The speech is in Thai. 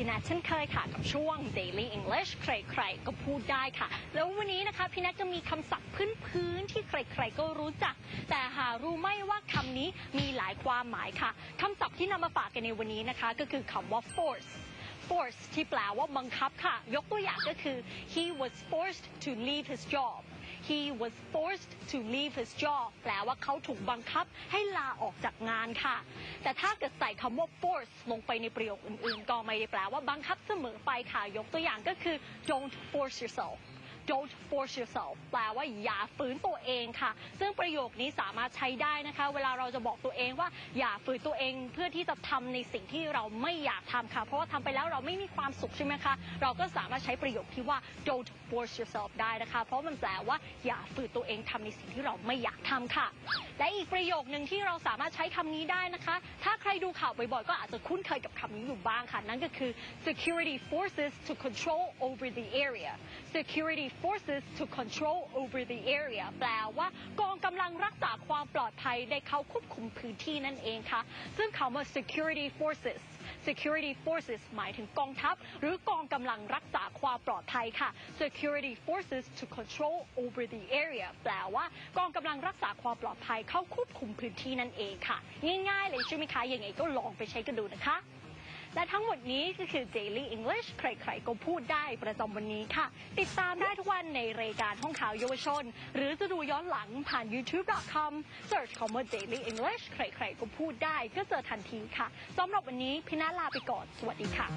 พี่แนทเช่นเคยค่ะ กับช่วง Daily English ใครๆ ก็พูดได้ค่ะ แล้ววันนี้นะคะพี่แนทจะมีคำศัพท์พื้นๆที่ใครๆ ก็รู้จัก แต่หารู้ไหม่ว่าคำนี้มีหลายความหมายค่ะคำศัพท์ที่นำมาฝากกันในวันนี้นะคะ ก็คือคำว่า force force ที่แปลว่าบังคับค่ะ ยกตัวอย่างก็คือ he was forced to leave his job he was forced to leave his job แปลว่าเขาถูกบังคับให้ลาออกจากงานค่ะ แต่ถ้าเกิดใส่คำว่า force ลงไปในประโยคอื่นๆ ก็ไม่ได้แปลว่าบังคับเสมอไปค่ะ ยกตัวอย่างก็คือ don't force yourself don't force yourself แปลว่าอย่าฝืนตัวเองค่ะ ซึ่งประโยคนี้สามารถใช้ได้นะคะ เวลาเราจะบอกตัวเองว่าอย่าฝืนตัวเองเพื่อที่จะทำในสิ่งที่เราไม่อยากทำค่ะ เพราะว่าทำไปแล้วเราไม่มีความสุขใช่ไหมคะ เราก็สามารถใช้ประโยคที่ว่า don't force yourself ได้นะคะ เพราะมันแปลว่าอย่าฝืนตัวเองทำในสิ่งที่เราไม่อยากทำค่ะ และอีกประโยคนึงที่เราสามารถใช้คำนี้ได้นะคะ ถ้าใครดูข่าวบ่อยๆก็อาจจะคุ้นเคยกับคำนี้อยู่บ้างค่ะ นั่นก็คือ security forces to control over the area security forces to control over the area แปลว่ากองกำลังรักษาความปลอดภัยได้เข้าควบคุมพื้นที่นั่นเองค่ะ ซึ่งคำว่า security forces security forces หมายถึงกองทัพ หรือกองกำลังรักษาความปลอดภัยค่ะ security forces to control over the area แปลว่ากองกำลังรักษาความปลอดภัยเข้าควบคุมพื้นที่นั่นเองค่ะ ง่ายๆเลยใช่ไหมคะยังไงก็ลองไปใช้กันดูนะคะ และทั้งหมดนี้ก็คือ Daily English ใครๆก็พูดได้ประจำวันนี้ค่ะ ติดตามได้ทุกวันในรายการห้องข่าวเยาวชน หรือจะดูย้อนหลังผ่าน youtube.com search คำว่า Daily English ใครๆก็พูดได้ก็เจอทันทีค่ะสำหรับวันนี้พี่นาลาไปก่อน สวัสดีค่ะ